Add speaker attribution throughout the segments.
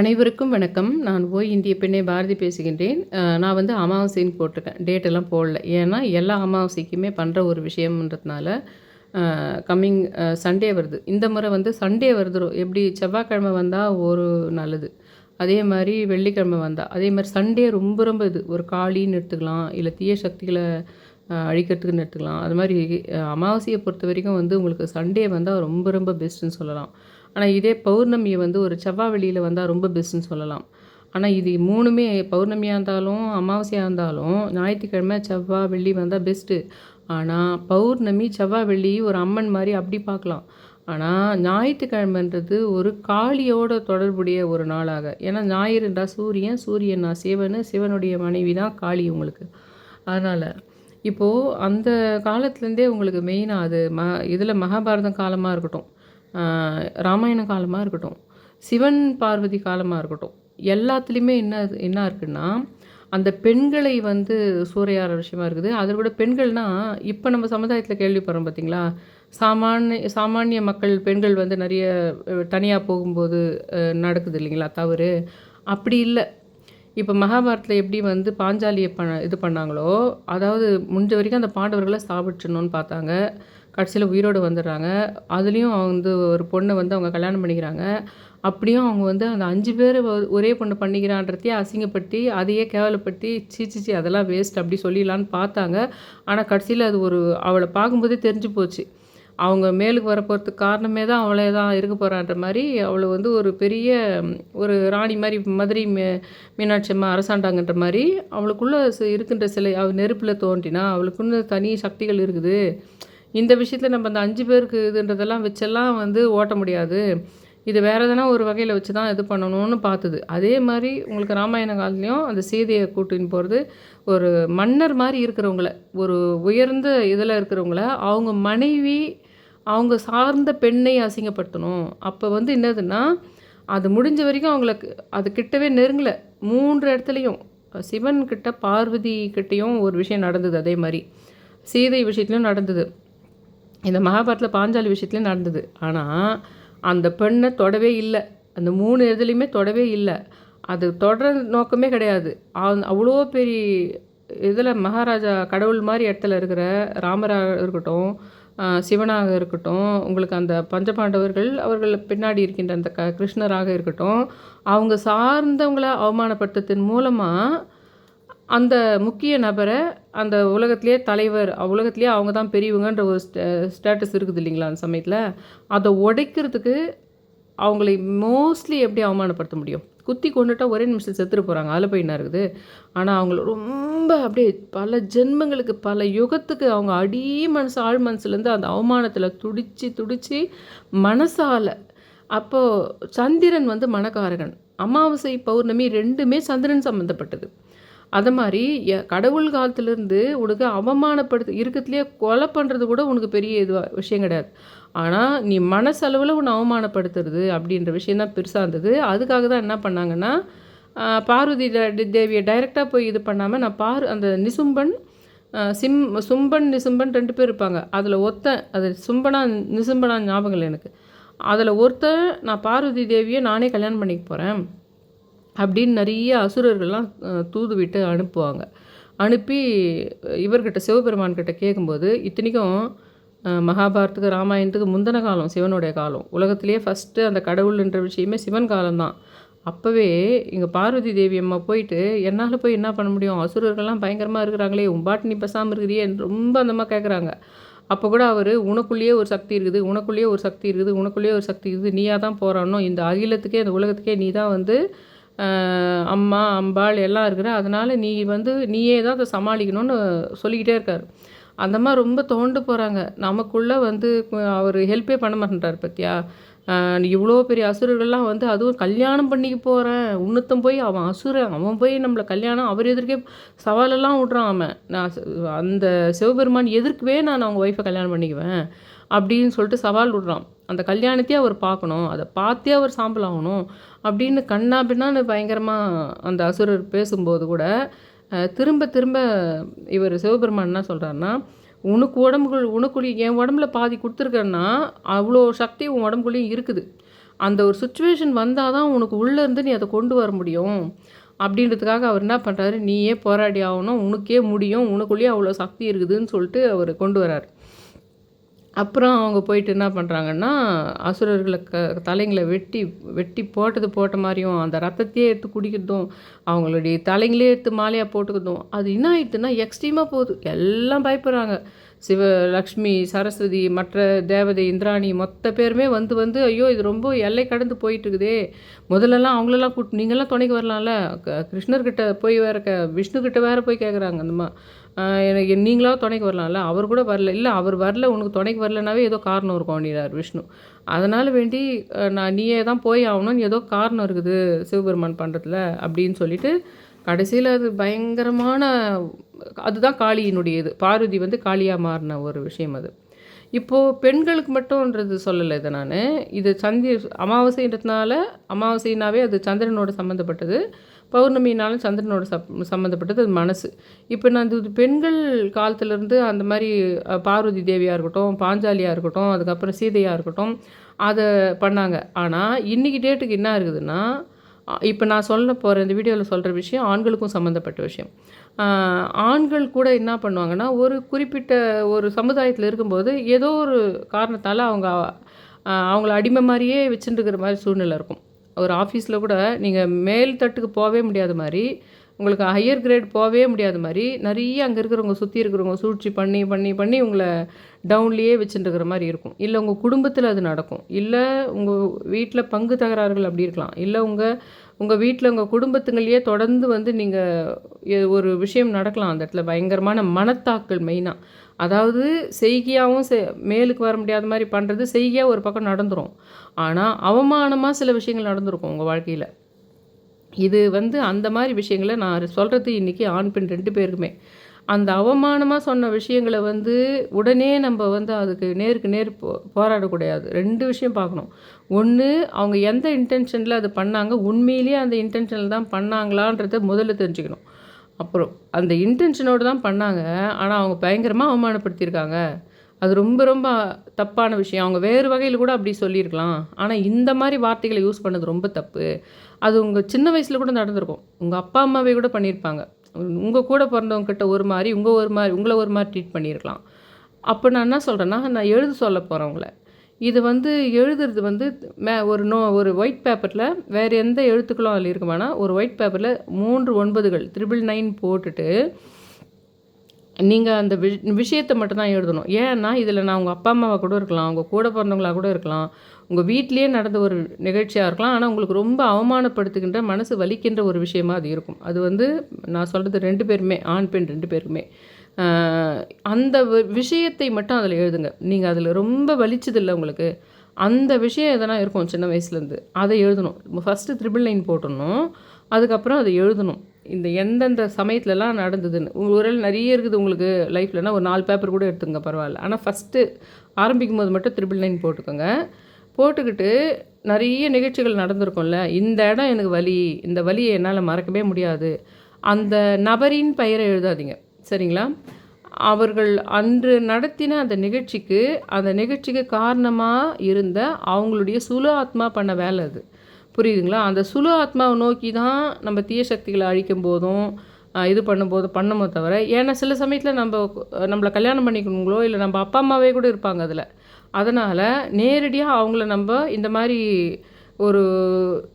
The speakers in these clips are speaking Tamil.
Speaker 1: அனைவருக்கும் வணக்கம். நான் ஓய் இந்திய பெண்ணை பாரதி பேசுகின்றேன். நான் வந்து அமாவாசைன்னு போட்டிருக்கேன். டேட் எல்லாம் போடல. ஏன்னா எல்லா அமாவாசைக்குமே பண்ணுற ஒரு விஷயம்ன்றதுனால கம்மிங் சண்டே வருது. இந்த முறை வந்து சண்டே வருதுரும் எப்படி செவ்வாய்க்கிழமை வந்தால் ஒரு நல்லது. அதே மாதிரி வெள்ளிக்கிழமை வந்தால் அதே மாதிரி சண்டே ரொம்ப ரொம்ப இது. ஒரு காளின்னு எடுத்துக்கலாம். இல்லை தீய சக்திகளை அழிக்கிறதுக்குன்னு எடுத்துக்கலாம். அது மாதிரி அமாவாசையை பொறுத்த வரைக்கும் வந்து உங்களுக்கு சண்டே வந்தால் ரொம்ப ரொம்ப பெஸ்ட்டுன்னு சொல்லலாம். ஆனால் இதே பௌர்ணமியை வந்து ஒரு செவ்வாய் வெளியில் வந்தால் ரொம்ப பெஸ்ட்டுன்னு சொல்லலாம். ஆனால் இது மூணுமே பௌர்ணமியாக இருந்தாலும் அமாவாசையாக இருந்தாலும் ஞாயிற்றுக்கிழமை செவ்வாய் வெள்ளி வந்தால் பெஸ்ட்டு ஆனால் பௌர்ணமி செவ்வாய் வெள்ளி ஒரு அம்மன் மாதிரி அப்படி பார்க்கலாம். ஆனால் ஞாயிற்றுக்கிழமைன்றது ஒரு காளியோட தொடர்புடைய ஒரு நாளாக. ஏன்னா ஞாயிறுன்றா சூரியன் சூரியனா சிவன் சிவனுடைய மனைவி தான் காளி உங்களுக்கு. அதனால் இப்போது அந்த காலத்துலேருந்தே உங்களுக்கு மெயினாக அது ம இதில் மகாபாரதம் காலமாக இருக்கட்டும். ராமாயண காலமாக இருக்கட்டும் சிவன் பார்வதி காலமாக இருக்கட்டும் எல்லாத்துலேயுமே என்ன என்ன இருக்குன்னா அந்த பெண்களை வந்து சூறையாடுற விஷயமா இருக்குது. அதை விட பெண்கள்னால் இப்போ நம்ம சமுதாயத்தில் கேள்விப்படுறோம் பார்த்தீங்களா சாமானிய சாமானிய மக்கள் பெண்கள் வந்து நிறைய தனியாக போகும்போது நடக்குது இல்லைங்களா? தவறு. அப்படி இல்லை. இப்போ மகாபாரத்தில் எப்படி வந்து பாஞ்சாலியை பண்ண இது பண்ணாங்களோ அதாவது முடிஞ்ச வரைக்கும் அந்த பாண்டவர்களை சாப்பிட்றணும்னு பார்த்தாங்க. கடைசியில் உயிரோடு வந்துடுறாங்க. அதுலேயும் அவங்க வந்து ஒரு பொண்ணை வந்து அவங்க கல்யாணம் பண்ணிக்கிறாங்க. அப்படியும் அவங்க வந்து அந்த அஞ்சு பேர் ஒரே பொண்ணு பண்ணிக்கிறான்றதையே அசிங்கப்பட்டு அதையே கேவலப்பட்டு சீச்சிச்சி அதெல்லாம் வேஸ்ட் அப்படி சொல்லிடலான்னு பார்த்தாங்க. ஆனால் கடைசியில் அது ஒரு அவளை பார்க்கும்போதே தெரிஞ்சு போச்சு. அவங்க மேலுக்கு வர போகிறதுக்கு காரணமே தான் அவளே தான் இருக்க போகிறான்ற மாதிரி அவளை வந்து ஒரு பெரிய ஒரு ராணி மாதிரி மதுரை மீ மீனாட்சி அம்மா அரசாண்டாங்கன்ற மாதிரி அவளுக்குள்ளே இருக்கின்ற சிலை அவள் நெருப்பில் தோன்றினா அவளுக்குன்னு தனி சக்திகள் இருக்குது. இந்த விஷயத்தில் நம்ம அந்த அஞ்சு பேருக்கு இதுன்றதெல்லாம் வச்செல்லாம் வந்து ஓட்ட முடியாது. இது வேறு எதனா ஒரு வகையில் வச்சு தான் இது பண்ணணும்னு பார்த்தது அதே மாதிரி உங்களுக்கு ராமாயண காலத்துலேயும் அந்த சீதையை கூட்டின்னு போகிறது ஒரு மன்னர் மாதிரி இருக்கிறவங்கள ஒரு உயர்ந்த இதில் இருக்கிறவங்கள அவங்க மனைவி அவங்க சார்ந்த பெண்ணை அசிங்கப்படுத்தணும். அப்போ வந்து என்னதுன்னா அது முடிஞ்ச வரைக்கும் அவங்களுக்கு அது கிட்டவே நெருங்கலை. மூன்று இடத்துலையும் சிவன் கிட்ட பார்வதி கிட்டேயும் ஒரு விஷயம் நடந்தது அதே மாதிரி. சீதை விஷயத்துலையும் நடந்தது. இந்த மகாபாரத்தில் பாஞ்சாலி விஷயத்துலேயும் நடந்தது. ஆனால் அந்த பெண்ணை தொடவே இல்லை. அந்த மூணு இதுலேயுமே தொடவே இல்லை. அது தொடர நோக்கமே கிடையாது. அவ்வளோ பெரிய இதில் மகாராஜா கடவுள் மாதிரி இடத்துல இருக்கிற ராமராக இருக்கட்டும் சிவனாக இருக்கட்டும் உங்களுக்கு அந்த பஞ்சபாண்டவர்கள் அவர்கள் பின்னாடி இருக்கின்ற அந்த க கிருஷ்ணராக இருக்கட்டும் அவங்க சார்ந்தவங்கள அவமானப்படுத்தத்தின் மூலமாக அந்த முக்கிய நபரை அந்த உலகத்திலே தலைவர் உலகத்திலே அவங்க தான் பெரியவங்கன்ற ஒரு ஸ்டேட்டஸ் இருக்குது இல்லைங்களா அந்த சமயத்தில்? அதை உடைக்கிறதுக்கு அவங்களை மோஸ்ட்லி எப்படி அவமானப்படுத்த முடியும்? குத்தி கொண்டுட்டா ஒரே நிமிஷம் செத்துட்டு போகிறாங்க அதில் போய் என்ன இருக்குது? ஆனால் அவங்கள ரொம்ப அப்படியே பல ஜென்மங்களுக்கு பல யுகத்துக்கு அவங்க அடி மனசு ஆழ் மனசுலேருந்து அந்த அவமானத்தில் துடித்து துடித்து மனசால. அப்போது சந்திரன் வந்து மனக்காரகன். அமாவாசை பௌர்ணமி ரெண்டுமே சந்திரன் சம்மந்தப்பட்டது அது மாதிரி கடவுள் காலத்திலேருந்து உனக்கு அவமானப்படுத்து இருக்கிறதுலையே கொலை பண்ணுறது கூட உனக்கு பெரிய இதுவாக விஷயம் கிடையாது. ஆனால் நீ மனசளவில் உன்னை அவமானப்படுத்துறது அப்படின்ற விஷயம் தான் பெருசாக இருந்தது. அதுக்காக தான் என்ன பண்ணாங்கன்னா பார்வதி தேவியை டைரெக்டாக போய் இது பண்ணாமல் நான் பார் அந்த நிசும்பன் சிம் சும்பன் நிசும்பன் ரெண்டு பேர் இருப்பாங்க. அதில் ஒருத்தன் அது சும்பனா நிசும்பனா ஞாபகம் இல்லை எனக்கு. அதில் ஒருத்தன் நான் பார்வதி தேவியை நானே கல்யாணம் பண்ணிக்க போகிறேன் அப்படின்னு நிறைய அசுரர்கள்லாம் தூதுவிட்டு தூது விட்டு அனுப்புவாங்க. அனுப்பி இவர்கிட்ட சிவபெருமான் கிட்ட கேட்கும்போது இத்தனைக்கும் மகாபாரத்துக்கு ராமாயணத்துக்கு முந்தின காலம் சிவனுடைய காலம். உலகத்திலேயே ஃபஸ்ட்டு அந்த கடவுள்ன்ற விஷயமே சிவன் காலம்தான். அப்போவே இங்கே பார்வதி தேவி அம்மா போயிட்டு என்னால் போய் என்ன பண்ண முடியும்? அசுரர்கள்லாம் பயங்கரமாக இருக்கிறாங்களே உம்பாட்டு நீ பசாமல் இருக்கிறியே ரொம்ப அந்தமாக கேட்குறாங்க அப்போ கூட அவர் உனக்குள்ளேயே ஒரு சக்தி இருக்குது உனக்குள்ளேயே ஒரு சக்தி இருக்குது உனக்குள்ளேயே ஒரு சக்தி இருக்குது நீயாக தான் போராடணும். இந்த அகிலத்துக்கே இந்த உலகத்துக்கே நீ தான் வந்து அம்மா அம்பாள் எல்லாம் இருக்கிற அதனால் நீ வந்து நீயே தான் அதை சமாளிக்கணும்னு சொல்லிக்கிட்டே இருக்கார். அந்த மாதிரி ரொம்ப தோண்டு போகிறாங்க நமக்குள்ளே வந்து அவர் ஹெல்ப்பே பண்ண மாட்டேன்றார் பத்தியா? இவ்வளோ பெரிய அசுரர்கள்லாம் வந்து அதுவும் கல்யாணம் பண்ணிக்க போகிறேன் உன்னத்தம் போய் அவன் அசுரன் அவன் போய் நம்மளை கல்யாணம் அவர் எதிர்க்கே சவாலெல்லாம் விட்றான் அவன். நான் அந்த சிவபெருமான் எதிர்க்கவே நான் அவங்க ஒய்ஃபை கல்யாணம் பண்ணிக்குவேன். அப்படின்னு சொல்லிட்டு சவால் விடுறான். அந்த கல்யாணத்தையே அவர் பார்க்கணும். அதை பார்த்தே அவர் சாம்பல் ஆகணும். அப்படின்னு கண்ணா பின்னான்னு பயங்கரமாக அந்த அசுரர் பேசும்போது கூட திரும்ப திரும்ப இவர் சிவபெருமான் என்ன சொல்கிறாருன்னா உனக்கு உடம்புக்குள் உனக்குள்ளே என் உடம்புல பாதி கொடுத்துருக்கேன்னா அவ்வளோ சக்தி உன் உடம்புக்குள்ளேயும் இருக்குது. அந்த ஒரு சுச்சுவேஷன் வந்தால் தான் உனக்கு உள்ளேருந்து நீ அதை கொண்டு வர முடியும். அப்படின்றதுக்காக அவர் என்ன பண்ணுறாரு நீயே போராடி ஆகணும். உனக்கே முடியும். உனக்குள்ளேயே அவ்வளோ சக்தி இருக்குதுன்னு சொல்லிட்டு அவர் கொண்டு வரார் அப்புறம் அவங்க போயிட்டு என்ன பண்ணுறாங்கன்னா அசுரர்களை க தலைங்களை வெட்டி வெட்டி போட்டது போட்ட மாதிரியும் அந்த ரத்தத்தையே எடுத்து குடிக்கிறதும் அவங்களுடைய தலைங்களே எடுத்து மாலையாக போட்டுக்கிறதும் அது என்ன ஆயிடுதுன்னா எக்ஸ்ட்ரீமாக போகுது. எல்லாம் பயப்படுறாங்க. சிவ லக்ஷ்மி சரஸ்வதி மற்ற தேவதை இந்திராணி மொத்த பேருமே வந்து வந்து ஐயோ இது ரொம்ப எல்லை கடந்து போயிட்டு இருக்குதே முதல்லலாம் அவங்களெல்லாம் கூட்டு நீங்களாம் துணைக்கு வரலாம்ல? க- கிருஷ்ணர்கிட்ட போய் வேற க விஷ்ணுக்கிட்ட வேற போய் கேட்குறாங்க அந்தம்மா எனக்கு நீங்களா துணைக்கு வரலாம்ல? அவர் கூட வரல. இல்லை அவர் வரல உனக்கு துணைக்கு வரலனாவே ஏதோ காரணம் இருக்கும் அப்படின்னார் விஷ்ணு. அதனால் வேண்டி நான் நீயே தான் போய் ஆகணும்னு ஏதோ காரணம் இருக்குது சிவபெருமான் பண்ணுறதுல அப்படின்னு சொல்லிட்டு கடைசியில் அது பயங்கரமான அதுதான் காளியினுடைய இது பார்வதி வந்து காளியாக மாறின ஒரு விஷயம் அது. இப்போது பெண்களுக்கு மட்டும்ன்றது சொல்லலை இதை நான். இது சந்தி அமாவாசைன்றதுனால அமாவாசைனாவே அது சந்திரனோட சம்மந்தப்பட்டது பௌர்ணமினாலும் சந்திரனோட சப் சம்மந்தப்பட்டது அது மனசு. இப்போ நான் இது பெண்கள் காலத்துலேருந்து அந்த மாதிரி பார்வதி தேவியாக இருக்கட்டும் பாஞ்சாலியாக இருக்கட்டும் அதுக்கப்புறம் சீதையாக இருக்கட்டும் அதை பண்ணாங்க. ஆனால் இன்றைக்கி டேட்டுக்கு என்ன இருக்குதுன்னா இப்போ நான் சொல்ல போகிற இந்த வீடியோவில் சொல்கிற விஷயம் ஆண்களுக்கும் சம்மந்தப்பட்ட விஷயம். ஆண்கள் கூட என்ன பண்ணுவாங்கன்னா ஒரு குறிப்பிட்ட ஒரு சமுதாயத்தில் இருக்கும்போது ஏதோ ஒரு காரணத்தால் அவங்க அவங்கள அடிமை மாதிரியே வச்சுட்டுருக்கிற மாதிரி சூழ்நிலை இருக்கும். ஒரு ஆஃபீஸில் கூட நீங்கள் மேல் தட்டுக்கு போகவே முடியாத மாதிரி உங்களுக்கு ஹையர் கிரேட் போகவே முடியாத மாதிரி நிறைய அங்கே இருக்கிறவங்க சுற்றி இருக்கிறவங்க சூழ்ச்சி பண்ணி பண்ணி பண்ணி உங்களை டவுன்லேயே வச்சுட்டுருக்கிற மாதிரி இருக்கும். இல்லை உங்கள் குடும்பத்தில் அது நடக்கும். இல்லை உங்கள் வீட்டில் பங்கு தகராறுகள் அப்படி இருக்கலாம். இல்லை உங்கள் உங்கள் வீட்டில் உங்கள் குடும்பத்துங்களையே தொடர்ந்து வந்து நீங்கள் ஒரு விஷயம் நடக்கலாம். அந்த இடத்துல பயங்கரமான மனத்தாக்கள் மெயினாக அதாவது செய்கையாகவும் செ மேலுக்கு வர முடியாத மாதிரி பண்ணுறது செய்கையாக ஒரு பக்கம் நடந்துடும் ஆனால் அவமானமாக சில விஷயங்கள் நடந்திருக்கும் உங்கள் வாழ்க்கையில். இது வந்து அந்த மாதிரி விஷயங்களை நான் சொல்கிறது இன்றைக்கி ஆண் பெண் ரெண்டு பேருக்குமே. அந்த அவமானமாக சொன்ன விஷயங்களை வந்து உடனே நம்ம வந்து அதுக்கு நேருக்கு நேர் போ போராடக்கூடாது. ரெண்டு விஷயம் பார்க்கணும். ஒன்று அவங்க எந்த இன்டென்ஷனில் அது பண்ணாங்க உண்மையிலேயே அந்த இன்டென்ஷனில் தான் பண்ணாங்களான்றத முதல்ல தெரிஞ்சுக்கணும். அப்புறம் அந்த இன்டென்ஷனோடு தான் பண்ணாங்க ஆனால் அவங்க பயங்கரமாக அவமானப்படுத்தியிருக்காங்க. அது ரொம்ப ரொம்ப தப்பான விஷயம். அவங்க வேறு வகையில் கூட அப்படி சொல்லியிருக்கலாம். ஆனால் இந்த மாதிரி வார்த்தைகளை யூஸ் பண்ணது ரொம்ப தப்பு. அது உங்கள் சின்ன வயசில் கூட நடந்திருக்கும். உங்கள் அப்பா அம்மாவே கூட பண்ணியிருப்பாங்க. உங்கள் கூட பிறந்தவங்கக்கிட்ட ஒரு மாதிரி உங்கள் ஒரு மாதிரி உங்களை ஒரு மாதிரி ட்ரீட் பண்ணியிருக்கலாம். அப்போ நான் என்ன சொல்கிறேன்னா நான் எழுத சொல்ல போகிறேன் உங்களை. இது வந்து எழுதுறது வந்து மே ஒரு நோ ஒரு ஒயிட் பேப்பரில் வேறு எந்த எழுத்துக்களும் அதில் இருக்க வேணாம் ஒரு ஒயிட் பேப்பரில் மூன்று ஒன்பதுகள் த்ரிபிள் நைன் போட்டுட்டு நீங்கள் அந்த வி விஷயத்தை மட்டும்தான் எழுதணும். ஏன்னா இதில் நான் உங்கள் அப்பா அம்மாவாக கூட இருக்கலாம் உங்கள் கூட பிறந்தவங்களாக கூட இருக்கலாம். உங்கள் வீட்டிலேயே நடந்த ஒரு நிகழ்ச்சியாக இருக்கலாம். ஆனால் உங்களுக்கு ரொம்ப அவமானப்படுத்துகின்ற மனசு வலிக்கின்ற ஒரு விஷயமா அது இருக்கும். அது வந்து நான் சொல்கிறது ரெண்டு பேருமே ஆண் பெண் ரெண்டு பேருமே அந்த விஷயத்தை மட்டும் அதில் எழுதுங்க. நீங்கள் அதில் ரொம்ப வலிச்சதில்லை உங்களுக்கு. அந்த விஷயம் எதனா இருக்கும் சின்ன வயசுலேருந்து அதை எழுதணும். ஃபஸ்ட்டு த்ரிபிள் லைன் போட்டணும் அதுக்கப்புறம் அதை எழுதணும். இந்த எந்தெந்த சமயத்துலலாம் நடந்ததுன்னு. ஒரு நிறைய இருக்குது உங்களுக்கு லைஃப்லனா ஒரு நாலு பேப்பர் கூட எடுத்துங்க பரவாயில்ல. ஆனால் ஃபஸ்ட்டு ஆரம்பிக்கும் போது மட்டும் த்ரிபிள் லைன் போட்டுக்கோங்க. போட்டுக்கிட்டு நிறைய நிகழ்ச்சிகள் நடந்திருக்கும்ல இந்த இடம் எனக்கு வலி இந்த வலியை என்னால் மறக்கவே முடியாது. அந்த நபரின் பெயரை எழுதாதீங்க. சரிங்களா? அவர்கள் அன்று நடத்தின அந்த நிகழ்ச்சிக்கு அந்த நிகழ்ச்சிக்கு காரணமாக இருந்த அவங்களுடைய சுலு ஆத்மா பண்ண வேலை அது. புரியுதுங்களா? அந்த சுலு ஆத்மாவை நோக்கி தான் நம்ம தீய சக்திகளை அழிக்கும் போதும் இது பண்ணும்போது பண்ணுமோ தவிர ஏன்னா சில சமயத்தில் நம்ம நம்மளை கல்யாணம் பண்ணிக்கணுங்களோ இல்லை நம்ம அப்பா அம்மாவே கூட இருப்பாங்க அதில். அதனால் நேரடியாக அவங்கள நம்ம இந்த மாதிரி ஒரு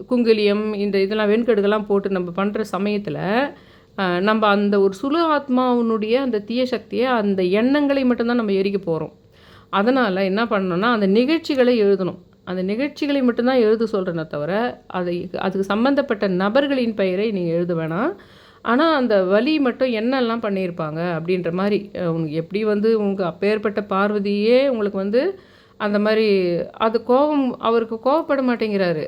Speaker 1: குங்கிலியம் இந்த இதெல்லாம் வெண்கடுகெல்லாம் போட்டு நம்ம பண்ணுற சமயத்தில் நம்ம அந்த ஒரு சுழு ஆத்மாவினுடைய அந்த தீய சக்தியை அந்த எண்ணங்களை மட்டும்தான் நம்ம எரிக்க போகிறோம் அதனால் என்ன பண்ணணும்னா அந்த நிகழ்ச்சிகளை எழுதணும். அந்த நிகழ்ச்சிகளை மட்டும்தான் எழுத சொல்கிறேனே தவிர அதை அதுக்கு சம்மந்தப்பட்ட நபர்களின் பெயரை நீங்கள் எழுத வேணாம். ஆனால் அந்த வலி மட்டும் என்னெல்லாம் பண்ணியிருப்பாங்க அப்படின்ற மாதிரி உங்களுக்கு எப்படி வந்து உங்கள் அப்பேற்பட்ட பார்வதியே உங்களுக்கு வந்து அந்த மாதிரி அது கோபம் அவருக்கு கோவப்பட மாட்டேங்கிறாரு.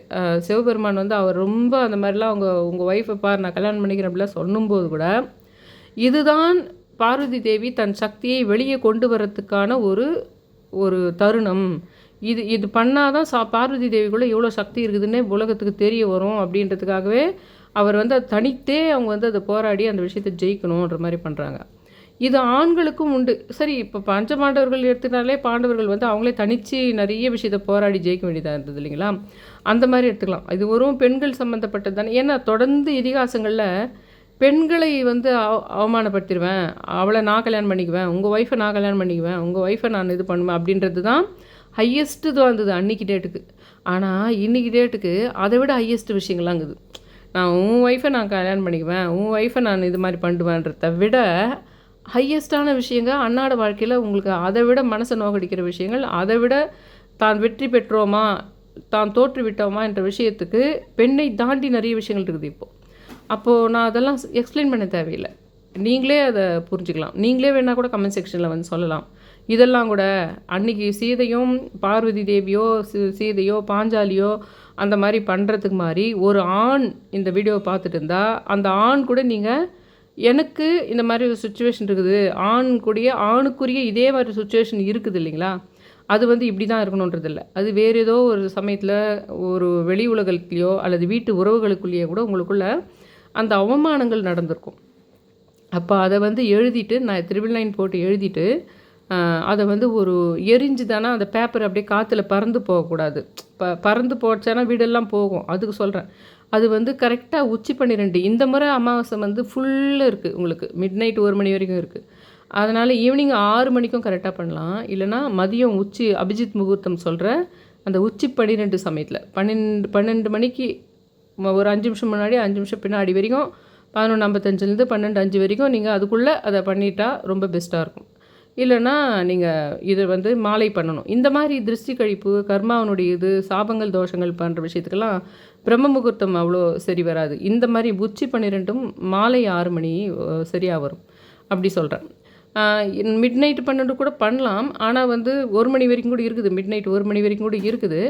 Speaker 1: சிவபெருமான் வந்து அவர் ரொம்ப அந்த மாதிரிலாம் அவங்க உங்கள் ஒய்ஃபை பார் நான் கல்யாணம் பண்ணிக்கிறேன் அப்படிலாம் சொல்லும்போது கூட இதுதான் பார்வதி தேவி தன் சக்தியை வெளியே கொண்டு வரத்துக்கான ஒரு ஒரு தருணம். இது இது பண்ணாதான் சா பார்வதி தேவிக்குள்ளே எவ்வளோ சக்தி இருக்குதுன்னே உலகத்துக்கு தெரிய வரும். அப்படின்றதுக்காகவே அவர் வந்து அது தனித்தே அவங்க வந்து அதை போராடி அந்த விஷயத்தை ஜெயிக்கணுன்ற மாதிரி பண்ணுறாங்க இது ஆண்களுக்கும் உண்டு. சரி இப்போ பஞ்சபாண்டவர்கள் எடுத்துக்கிட்டாலே பாண்டவர்கள் வந்து அவங்களே தனித்து நிறைய விஷயத்தை போராடி ஜெயிக்க வேண்டியதாக இருந்தது இல்லைங்களா? அந்த மாதிரி எடுத்துக்கலாம். இது வெறும் பெண்கள் சம்மந்தப்பட்டது தானே. ஏன்னா தொடர்ந்து இதிகாசங்களில் பெண்களை வந்து அவ அவமானப்படுத்திடுவேன். அவளை நான் கல்யாணம் பண்ணிக்குவேன். உங்கள் ஒய்ஃபை நான் கல்யாணம் பண்ணிக்குவேன். உங்கள் ஒய்ஃபை நான் இது பண்ணுவேன் அப்படின்றது தான் ஹையஸ்ட்டு இதுவாக இருந்தது அன்றைக்கி டேட்டுக்கு ஆனால் இன்றைக்கி டேட்டுக்கு அதை விட ஹையஸ்ட் விஷயங்கள்லாம் இருக்குது நான் உன் ஒய்ஃபை நான் கல்யாணம் பண்ணிக்குவேன். உன் ஒய்ஃபை நான் இது மாதிரி பண்ணுவேன்றத விட ஹையஸ்டான விஷயங்கள் அன்னாட வாழ்க்கையில் உங்களுக்கு அதை விட மனசை நோக்கடிக்கிற விஷயங்கள் அதை விட தான் வெற்றி பெற்றோமா தான் தோற்று விட்டோமா என்ற விஷயத்துக்கு பெண்ணை தாண்டி நிறைய விஷயங்கள் இருக்குது இப்போது அப்போது நான் அதெல்லாம் எக்ஸ்பிளைன் பண்ண தேவையில்லை. நீங்களே அதை புரிஞ்சுக்கலாம். நீங்களே வேணால் கூட கமெண்ட் செக்ஷனில் வந்து சொல்லலாம். இதெல்லாம் கூட அன்னைக்கு சீதையும் பார்வதி தேவியோ சீதையோ பாஞ்சாலியோ அந்த மாதிரி பண்ணுறதுக்கு மாதிரி ஒரு ஆண் இந்த வீடியோவை பார்த்துட்டு இருந்தால் அந்த ஆண் கூட நீங்கள் எனக்கு இந்த மாதிரி ஒரு சுச்சுவேஷன் இருக்குது. ஆண் கூடிய ஆணுக்குரிய இதே மாதிரி சுச்சுவேஷன் இருக்குது இல்லைங்களா? அது வந்து இப்படி தான் இருக்கணுன்றது இல்லை அது வேறு ஏதோ ஒரு சமயத்தில் ஒரு வெளி உலகத்துலேயோ அல்லது வீட்டு உறவுகளுக்குள்ளேயோ கூட உங்களுக்குள்ள அந்த அவமானங்கள் நடந்திருக்கும். அப்போ அதை வந்து எழுதிட்டு நான் த்ரிபிள் நைன் போட்டு எழுதிட்டு அதை வந்து ஒரு எரிஞ்சு தானே அந்த பேப்பர் அப்படியே காற்றுல பறந்து போகக்கூடாது. ப பறந்து போச்சேன்னா வீடெல்லாம் போகும். அதுக்கு சொல்கிறேன் அது வந்து கரெக்டாக உச்சி பன்னிரெண்டு. இந்த முறை அமாவாசை வந்து ஃபுல்லாக இருக்குது உங்களுக்கு. மிட் நைட் ஒரு மணி வரைக்கும் இருக்குது அதனால் ஈவினிங் ஆறு மணிக்கும் கரெக்டாக பண்ணலாம். இல்லைனா மதியம் உச்சி அபிஜித் முகூர்த்தம் சொல்கிற அந்த உச்சி பன்னிரெண்டு சமயத்தில். பன்னெண்டு பன்னெண்டு மணிக்கு ஒரு அஞ்சு நிமிஷம் முன்னாடி அஞ்சு நிமிஷம் பின்னாடி வரைக்கும் பதினொன்று ஐம்பத்தஞ்சிலேருந்து பன்னெண்டு அஞ்சு வரைக்கும் நீங்கள் அதுக்குள்ளே அதை பண்ணிட்டா ரொம்ப பெஸ்ட்டாக இருக்கும். இல்லைன்னா நீங்கள் இதை வந்து மாலை பண்ணணும். இந்த மாதிரி திருஷ்டி கழிப்பு கர்மாவனுடைய இது சாபங்கள் தோஷங்கள் பண்ணுற விஷயத்துக்கெல்லாம் பிரம்ம முகூர்த்தம் அவ்வளோ சரி வராது. இந்த மாதிரி உச்சி பன்னிரெண்டும் மாலை ஆறு மணி சரியாக வரும். அப்படி சொல்கிறேன் மிட் நைட் பன்னெண்டு கூட பண்ணலாம். ஆனால் வந்து ஒரு மணி வரைக்கும் கூட இருக்குது. மிட் நைட் ஒரு மணி வரைக்கும் கூட இருக்குது.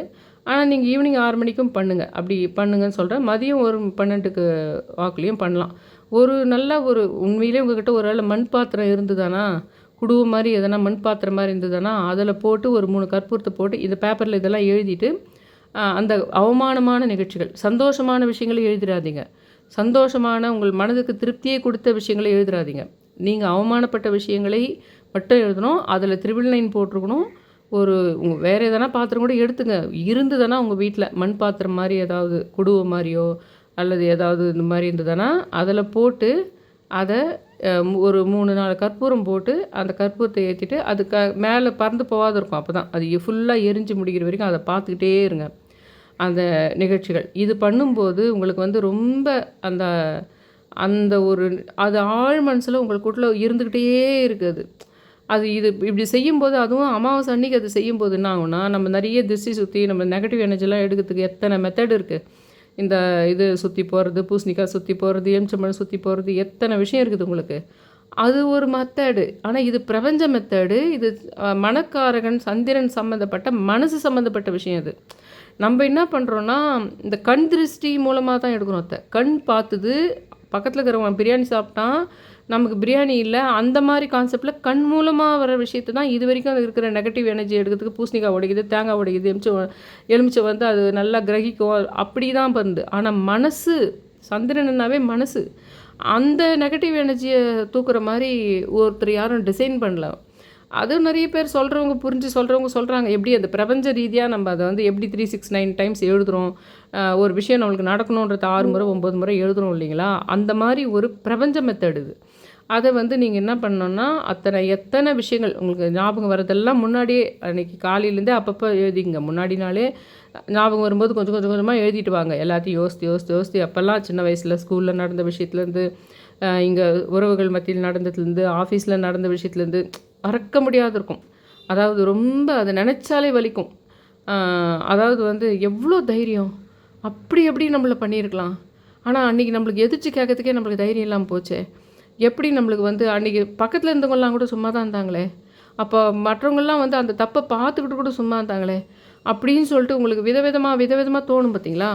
Speaker 1: ஆனால் நீங்கள் ஈவினிங் ஆறு மணிக்கும் பண்ணுங்கள் அப்படி பண்ணுங்கன்னு சொல்கிறேன் மதியம் ஒரு பன்னெண்டுக்கு வாக்குலேயும் பண்ணலாம். ஒரு நல்ல ஒரு உண்மையிலே உங்ககிட்ட ஒரு வேளை மண் பாத்திரம் இருந்ததுதானா? குடுவ மாதிரி எதனா மண் பாத்திரம் மாதிரி இருந்ததுன்னா அதில் போட்டு ஒரு மூணு கற்பூரத்தை போட்டு இந்த பேப்பரில் இதெல்லாம் எழுதிட்டு அந்த அவமானமான நிகழ்ச்சிகள் சந்தோஷமான விஷயங்களை எழுதிடாதீங்க சந்தோஷமான உங்கள் மனதுக்கு திருப்தியை கொடுத்த விஷயங்களை எழுதுறாதீங்க நீங்கள் அவமானப்பட்ட விஷயங்களை மட்டும் எழுதணும் அதில் த்ரிபிள் நைன் போட்டிருக்கணும். ஒரு உங்கள் வேறு எதனா பாத்திரம் கூட எடுத்துங்க. இருந்ததுன்னா உங்கள் வீட்டில் மண் பாத்திரம் மாதிரி ஏதாவது குடுவை மாதிரியோ அல்லது ஏதாவது இந்த மாதிரி இருந்ததுன்னா அதில் போட்டு அதை ஒரு மூணு நாலு கற்பூரம் போட்டு அந்த கற்பூரத்தை ஏற்றிட்டு அது க மேலே பறந்து போகாத இருக்கும் அப்போ தான் அது ஃபுல்லாக எரிஞ்சு முடிக்கிற வரைக்கும் அதை பார்த்துக்கிட்டே இருங்க. அந்த நிகழ்ச்சிகள். இது பண்ணும்போது உங்களுக்கு வந்து ரொம்ப அந்த அந்த ஒரு அது ஆழ் மனசில் உங்களுக்குள்ள இருந்துக்கிட்டே இருக்குது. அது இது இப்படி செய்யும்போது அதுவும் அமாவாசை அன்னைக்கு அது செய்யும்போது என்ன ஆகும்னா நம்ம நிறைய திசை சுற்றி நம்ம நெகட்டிவ் எனர்ஜிலாம் எடுக்கிறதுக்கு எத்தனை மெத்தட் இருக்குது இந்த இது சுற்றி போகிறது பூசணிக்காய் சுற்றி போகிறது எலுமிச்சம்பழம் சுற்றி போகிறது எத்தனை விஷயம் இருக்குது உங்களுக்கு? அது ஒரு மெத்தடு ஆனால் இது பிரபஞ்ச மெத்தடு இது மனக்காரகன் சந்திரன் சம்மந்தப்பட்ட மனசு சம்மந்தப்பட்ட விஷயம் இது. நம்ம என்ன பண்ணுறோன்னா இந்த கண் திருஷ்டி மூலமாக தான் எடுக்கணும் அத்தை. கண் பார்த்துது பக்கத்தில் இருக்கிறவன் பிரியாணி சாப்பிட்டான் நமக்கு பிரியாணி இல்லை அந்த மாதிரி கான்செப்டில் கண் மூலமாக வர விஷயத்தை தான் இது வரைக்கும் அது இருக்கிற நெகட்டிவ் எனர்ஜி எடுக்கிறதுக்கு பூசணிக்காய் உடைக்குது தேங்காய் உடைக்குது எலுமிச்சை எலுமிச்சை வந்து அது நல்லா கிரகிக்கும். அப்படி தான் பண்ணுது ஆனால் மனசு சந்திரனாவே மனசு. அந்த நெகட்டிவ் எனர்ஜியை தூக்குற மாதிரி ஒருத்தர் யாரும் டிசைன் பண்ணல. அதுவும் நிறைய பேர் சொல்கிறவங்க புரிஞ்சு சொல்கிறவங்க சொல்கிறாங்க எப்படி அந்த பிரபஞ்ச ரீதியாக நம்ம அதை வந்து எப்படி த்ரீ சிக்ஸ் நைன் டைம்ஸ் எழுதுகிறோம் ஒரு விஷயம் நம்மளுக்கு நடக்கணுன்றது ஆறு முறை ஒம்பது முறை எழுதுறோம் இல்லைங்களா? அந்த மாதிரி ஒரு பிரபஞ்ச மெத்தட் இது. அதை வந்து நீங்கள் என்ன பண்ணணும்னா அத்தனை எத்தனை விஷயங்கள் உங்களுக்கு ஞாபகம் வரதெல்லாம் முன்னாடியே அன்னைக்கு காலையிலேருந்தே அப்பப்போ எழுதிங்க. முன்னாடி நாளே ஞாபகம் வரும்போது கொஞ்சம் கொஞ்சம் கொஞ்சமாக எழுதிட்டு வாங்க. எல்லாத்தையும் யோசித்து யோசித்து யோசித்து. அப்போல்லாம் சின்ன வயசில் ஸ்கூலில் நடந்த விஷயத்துலேருந்து இங்கே உறவுகள் மத்தியில் நடந்ததுலேருந்து ஆஃபீஸில் நடந்த விஷயத்துலேருந்து மறக்க முடியாது இருக்கும் அதாவது ரொம்ப அதை நினச்சாலே வலிக்கும். அதாவது வந்து எவ்வளோ தைரியம்? அப்படி எப்படி நம்மளை பண்ணியிருக்கலாம். ஆனால் அன்றைக்கி நம்மளுக்கு எதிர்த்து கேட்கறதுக்கே நம்மளுக்கு தைரியம் இல்லாமல் போச்சே. எப்படி நம்மளுக்கு வந்து அன்றைக்கி பக்கத்தில் இருந்தவங்கலாம் கூட சும்மா தான் இருந்தாங்களே? அப்போ மற்றவங்கள்லாம் வந்து அந்த தப்பை பார்த்துக்கிட்டு கூட சும்மா இருந்தாங்களே? அப்படின்னு சொல்லிட்டு உங்களுக்கு விதவிதமாக விதவிதமாக தோணும் பார்த்தீங்களா?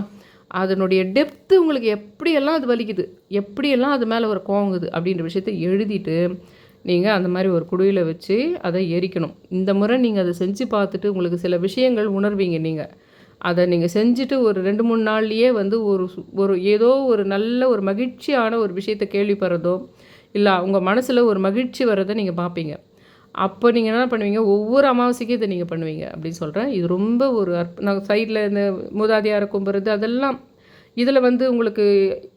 Speaker 1: அதனுடைய டெப்த்து உங்களுக்கு எப்படியெல்லாம் அது வலிக்குது? எப்படியெல்லாம் அது மேலே ஒரு கோங்குது அப்படின்ற விஷயத்தை எழுதிட்டு நீங்கள் அந்த மாதிரி ஒரு குடியில் வச்சு அதை எரிக்கணும். இந்த முறை நீங்கள் அதை செஞ்சு பார்த்துட்டு உங்களுக்கு சில விஷயங்கள் உணர்வீங்க நீங்கள் அதை நீங்கள் செஞ்சுட்டு ஒரு ரெண்டு மூணு நாள்லேயே வந்து ஒரு ஒரு ஏதோ ஒரு நல்ல ஒரு மகிழ்ச்சியான ஒரு விஷயத்தை கேள்விப்படுறதோ இல்லை உங்கள் மனசில் ஒரு மகிழ்ச்சி வர்றதை நீங்கள் பார்ப்பீங்க. அப்போ நீங்கள் என்ன பண்ணுவீங்க? ஒவ்வொரு அமாவாசைக்கும் இதை நீங்கள் பண்ணுவீங்க அப்படின்னு சொல்கிறேன் இது ரொம்ப ஒரு அற்ப நான் சைடில் இந்த மூதாதையாரை கும்புறது அதெல்லாம் இதில் வந்து உங்களுக்கு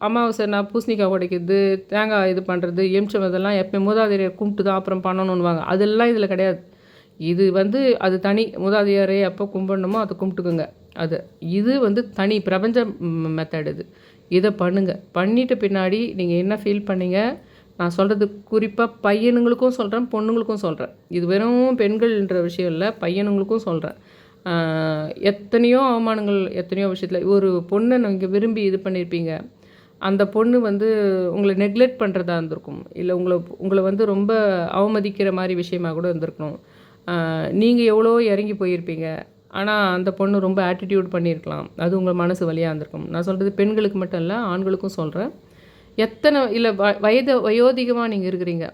Speaker 1: அமாவாசை நான் பூசணிக்காய் உடைக்கிறது தேங்காய் இது பண்ணுறது எம்சம் இதெல்லாம் எப்போயும் மூதாதையரை கும்பிட்டு தான் அப்புறம் பண்ணணுன்னுவாங்க அதெல்லாம் இதில் கிடையாது. இது வந்து அது தனி மூதாதையரை எப்போ கும்பிடணுமோ அதை கும்பிட்டுக்குங்க. அது இது வந்து தனி பிரபஞ்ச மெத்தட் இது. இதை பண்ணுங்கள் பண்ணிட்ட பின்னாடி நீங்கள் என்ன ஃபீல் பண்ணீங்க? நான் சொல்கிறது குறிப்பாக பையனுங்களுக்கும் சொல்கிறேன் பொண்ணுங்களுக்கும் சொல்கிறேன் இது வெறும் பெண்கள்ன்ற விஷயம் இல்லை பையனுங்களுக்கும் சொல்கிறேன் எத்தனையோ அவமானங்கள் எத்தனையோ விஷயத்தில். ஒரு பொண்ணை நீங்கள் விரும்பி இது பண்ணியிருப்பீங்க அந்த பொண்ணு வந்து உங்களை நெக்லெக்ட் பண்ணுறதா இருந்திருக்கும். இல்லை உங்களை உங்களை வந்து ரொம்ப அவமதிக்கிற மாதிரி விஷயமாக கூட இருந்திருக்கணும். நீங்கள் எவ்வளோ இறங்கி போயிருப்பீங்க. ஆனால் அந்த பொண்ணு ரொம்ப ஆட்டிடியூட் பண்ணியிருக்கலாம் அது உங்கள் மனசு வழியாக இருந்திருக்கும். நான் சொல்கிறது பெண்களுக்கு மட்டும் இல்லை ஆண்களுக்கும் சொல்கிறேன் எத்தனை இல்லை வ வயது வயோதிகமாக நீங்கள் இருக்கிறீங்க.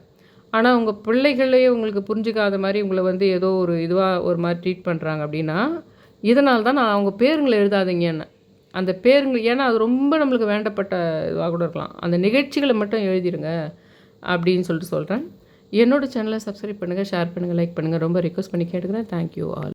Speaker 1: ஆனால் உங்கள் பிள்ளைகளே உங்களுக்கு புரிஞ்சுக்காத மாதிரி உங்களை வந்து ஏதோ ஒரு இதுவாக ஒரு மாதிரி ட்ரீட் பண்ணுறாங்க அப்படின்னா இதனால தான் நான் அவங்க பேருங்களை எழுதாதீங்கன்னு அந்த பேருங்கள் ஏன்னா அது ரொம்ப நம்மளுக்கு வேண்டப்பட்ட இதுவாக கூட இருக்கலாம். அந்த நிகழ்ச்சிகளை மட்டும் எழுதிடுங்க அப்படின்னு சொல்லிட்டு சொல்கிறேன் என்னோடய சேனலை சப்ஸ்கிரைப் பண்ணுங்கள் ஷேர் பண்ணுங்கள் லைக் பண்ணுங்கள் ரொம்ப ரிக்வஸ்ட் பண்ணி கேட்டுக்கிறேன். Thank you all